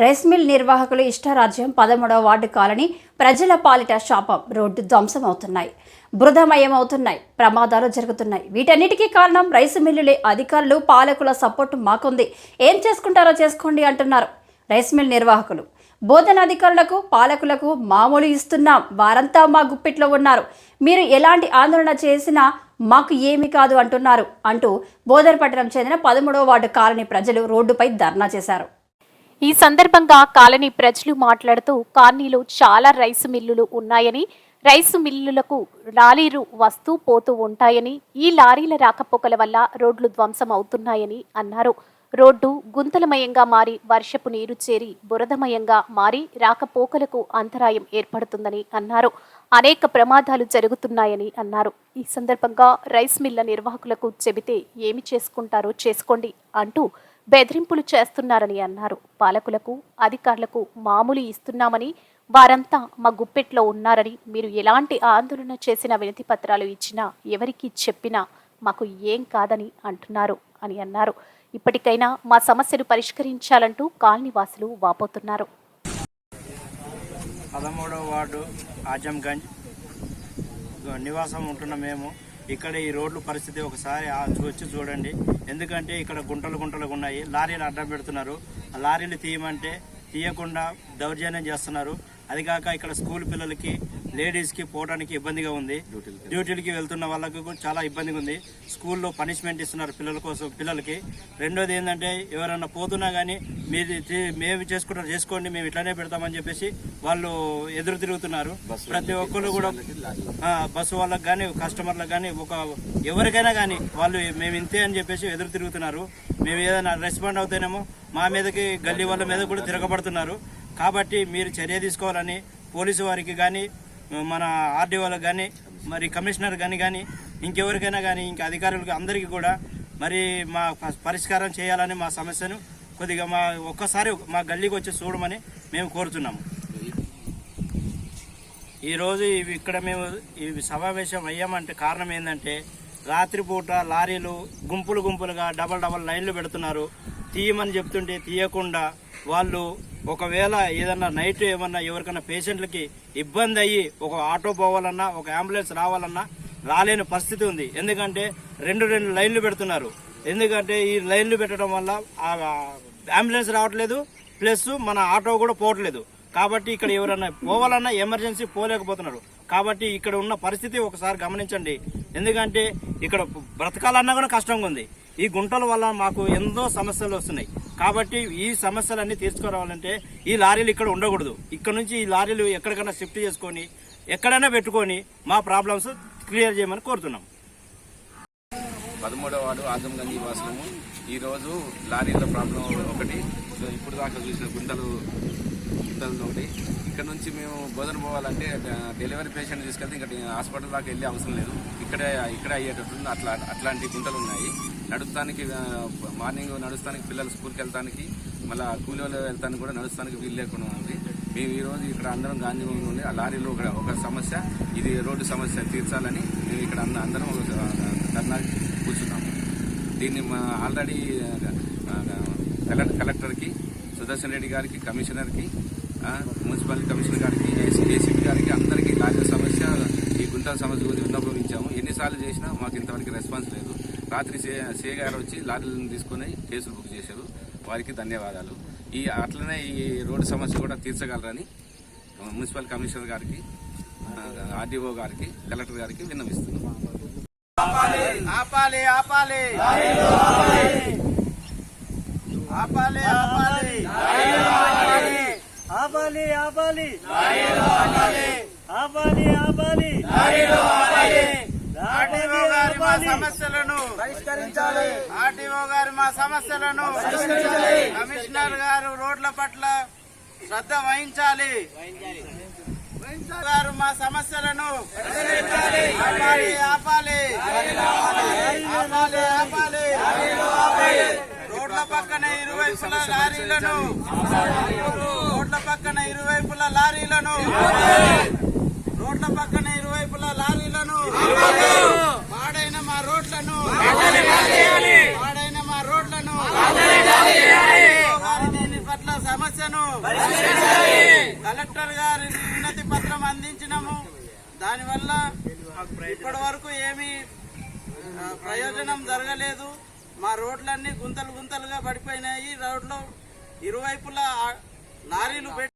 Rice mill నిర్వాహకులు ఇష్టారాజ్యం పదమూడవ ward colony ప్రజల పాలిట శాపం రోడ్డు ధ్వంసం అవుతున్నాయి అవుతున్నాయి ప్రమాదాలు జరుగుతున్నాయి. వీటన్నిటికీ కారణం రైస్ మిల్లులే. అధికారులు పాలకుల సపోర్టు మాకుంది. ఏం చేసుకుంటారో చేసుకోండి అంటున్నారు రైస్ మిల్ నిర్వాహకులు. బోధన అధికారులకు పాలకులకు మామూలు ఇస్తున్నాం. వారంతా మా గుప్పిట్లో ఉన్నారు. మీరు ఎలాంటి ఆందోళన చేసినా మాకు ఏమీ కాదు అంటున్నారు అంటూ బోధనపట్టణం చెందిన పదమూడవ వార్డు కాలనీ ప్రజలు రోడ్డుపై ధర్నా చేశారు. ఈ సందర్భంగా కాలనీ ప్రజలు మాట్లాడుతూ కాలనీలో చాలా రైసు మిల్లులు ఉన్నాయని రైసు మిల్లులకు లారీలు వస్తూ పోతూ ఉంటాయని ఈ లారీల రాకపోకల వల్ల రోడ్లు ధ్వంసం అవుతున్నాయని అన్నారు. రోడ్డు గుంతలమయంగా మారి వర్షపు నీరు చేరి బురదమయంగా మారి రాకపోకలకు అంతరాయం ఏర్పడుతుందని అన్నారు. అనేక ప్రమాదాలు జరుగుతున్నాయని అన్నారు. ఈ సందర్భంగా రైస్ మిల్ల నిర్వాహకులకు చెబితే ఏమి చేసుకుంటారో చేసుకోండి అంటూ బెదిరింపులు చేస్తున్నారని అన్నారు. పాలకులకు అధికారులకు మామూలు ఇస్తున్నామని వారంతా మా గుప్పెట్లో ఉన్నారని మీరు ఎలాంటి ఆందోళన చేసిన వినతి పత్రాలు ఇచ్చినా ఎవరికి చెప్పినా మాకు ఏం కాదని అంటున్నారు అని అన్నారు. ఇప్పటికైనా మా సమస్యలు పరిష్కరించాలంటూ కాలనీవాసులు వాపోతున్నారు. పదమూడవ వార్డు ఆజంగంజ్. నివాసం ఉంటున్న మేము. ఇక్కడ ఈ రోడ్ల పరిస్థితి ఒకసారి ఆ వచ్చి చూడండి. ఎందుకంటే ఇక్కడ గుంటలు గుంటలు ఉన్నాయి. లారీలు అడ్డం పెడుతున్నారు. ఆ లారీలు తీయమంటే తీయకుండా దౌర్జన్యం చేస్తున్నారు. అది కాక ఇక్కడ స్కూల్ పిల్లలకి లేడీస్కి పోవడానికి ఇబ్బందిగా ఉంది. డ్యూటీలకి వెళ్తున్న వాళ్ళకి కూడా చాలా ఇబ్బందిగా ఉంది. స్కూల్లో పనిష్మెంట్ ఇస్తున్నారు పిల్లల కోసం పిల్లలకి. రెండోది ఏంటంటే ఎవరైనా పోతున్నా కానీ తీ- మేము చేసుకుంటారు చేసుకోండి మేము ఇట్లానే పెడతామని చెప్పేసి వాళ్ళు ఎదురు తిరుగుతున్నారు. ప్రతి ఒక్కరు కూడా బస్సు వాళ్ళకి కానీ కస్టమర్లకు కానీ ఒక ఎవరికైనా కానీ వాళ్ళు మేము ఇంతే అని చెప్పేసి ఎదురు తిరుగుతున్నారు. మేము ఏదైనా రెస్పాండ్ అవుతేనేమో మా మీదకి గల్లీ వాళ్ళ మీద కూడా తిరగబడుతున్నారు. కాబట్టి మీరు చర్య తీసుకోవాలని పోలీసు వారికి కానీ మన ఆర్డీ వాళ్ళకి కానీ మరి కమిషనర్ కానీ కానీ ఇంకెవరికైనా కానీ ఇంకా అధికారులకు అందరికీ కూడా మరి మా పరిష్కారం చేయాలని మా సమస్యను కొద్దిగా మా ఒక్కసారి మా గల్లీకి వచ్చి చూడమని మేము కోరుతున్నాము. ఈరోజు ఇవి ఇక్కడ మేము ఇవి సమావేశం అయ్యామంటే కారణం ఏంటంటే రాత్రిపూట లారీలు గుంపులు గుంపులుగా డబల్ డబల్ లైన్లు పెడుతున్నారు. తీయమని చెప్తుంటే తీయకుండా వాళ్ళు ఒకవేళ ఏదన్నా నైట్ ఏమన్నా ఎవరికైనా పేషెంట్లకి ఇబ్బంది అయ్యి ఒక ఆటో పోవాలన్నా ఒక అంబులెన్స్ రావాలన్నా రాలేని పరిస్థితి ఉంది. ఎందుకంటే రెండు రెండు లైన్లు పెడుతున్నారు. ఎందుకంటే ఈ లైన్లు పెట్టడం వల్ల అంబులెన్స్ రావట్లేదు ప్లస్ మన ఆటో కూడా పోవట్లేదు. కాబట్టి ఇక్కడ ఎవరైనా పోవాలన్నా ఎమర్జెన్సీ పోలేకపోతున్నారు. కాబట్టి ఇక్కడ ఉన్న పరిస్థితి ఒకసారి గమనించండి. ఎందుకంటే ఇక్కడ బ్రతకాలన్నా కూడా కష్టంగా ఉంది ఈ గుంటల వల్ల మాకు ఎంతో సమస్యలు వస్తున్నాయి. కాబట్టి ఈ సమస్యలన్నీ తీసుకురావాలంటే ఈ లారీలు ఇక్కడ ఉండకూడదు. ఇక్కడ నుంచి ఈ లారీలు ఎక్కడికైనా షిఫ్ట్ చేసుకొని ఎక్కడైనా పెట్టుకొని మా ప్రాబ్లమ్స్ క్లియర్ చేయమని కోరుతున్నాం. పదమూడవ వార్డు ఆజంగంజ్ నివాసము. ఈరోజు లారీల ప్రాబ్లం ఒకటి. సో ఇప్పుడు దాకా చూసిన గుంటలు గుంటలు ఒకటి. ఇక్కడ నుంచి మేము బోధన పోవాలంటే డెలివరీ పేషెంట్ తీసుకెళ్తే ఇంకా హాస్పిటల్ దాకా వెళ్ళే అవసరం లేదు. ఇక్కడే ఇక్కడే అయ్యేటట్టుంది అట్లా అట్లాంటి గుంటలు ఉన్నాయి. నడుస్తానికి మార్నింగ్ నడుస్తానికి పిల్లలు స్కూల్కి వెళ్తానికి మళ్ళీ కూలి వాళ్ళు వెళ్తానికి కూడా నడుస్తానికి వీలు లేకుండా ఉంది. మేము ఈరోజు ఇక్కడ అందరం గాంధీ భవన్ నుండి ఆ లారీలో ఒక ఒక సమస్య ఇది రోడ్డు సమస్య తీర్చాలని మేము ఇక్కడ అందరం ఒక ధర్నా కూర్చున్నాము దీన్ని మా ఆల్రెడీ కలెక్టర్కి సుదర్శన్ రెడ్డి గారికి కమిషనర్కి మున్సిపాలిటీ మున్సిపల్ కమిషనర్ గారికి ఏసీపీ గారికి అందరికీ లారీ సమస్య ఈ గుంటల సమస్య గురించి విన్నపించాము ఎన్నిసార్లు చేసినా మాకు ఇంతవరకు రెస్పాన్స్ లేదు. రాత్రి సే గారు వచ్చి లారీలను తీసుకొని కేసులు బుక్ చేశారు. వారికి ధన్యవాదాలు. ఈ అట్లనే ఈ రోడ్డు సమస్య కూడా తీర్చగలరని మున్సిపల్ కమిషనర్ గారికి ఆర్డీఓ గారికి కలెక్టర్ గారికి విన్నవిస్తున్నాం. ఆపాలి ఆపాలి ఆపాలి. ఆపాలి ఆపాలి. ఆపాలి ఆపాలి. మా సమస్యలను పరిష్కరించాలి. ఆర్టీఓ గారి మా సమస్యలను కమిషనర్ గారు రోడ్ల పట్ల శ్రద్ధ వహించాలి. గారు మా సమస్యలను ఆపాలి ఆపాలి. ఆపాలి ఆపాలి. రోడ్ల పక్కన ఇరువైపుల లారీలను రోడ్ల పక్కన ఇరువైపుల లారీలను రోడ్ల పక్కన ఇరువైపుల లారీలను పాడైన మా రోడ్లను పట్ల సమస్య సమస్యలను కలెక్టర్ గారి వినతి పత్రం అందించినాము. దానివల్ల ఇప్పటి వరకు ఏమీ ప్రయోజనం జరగలేదు. మా రోడ్లన్నీ గుంతలు గుంతలుగా పడిపోయినాయి. రోడ్లో ఇరువైపులా లారీలు పెట్టి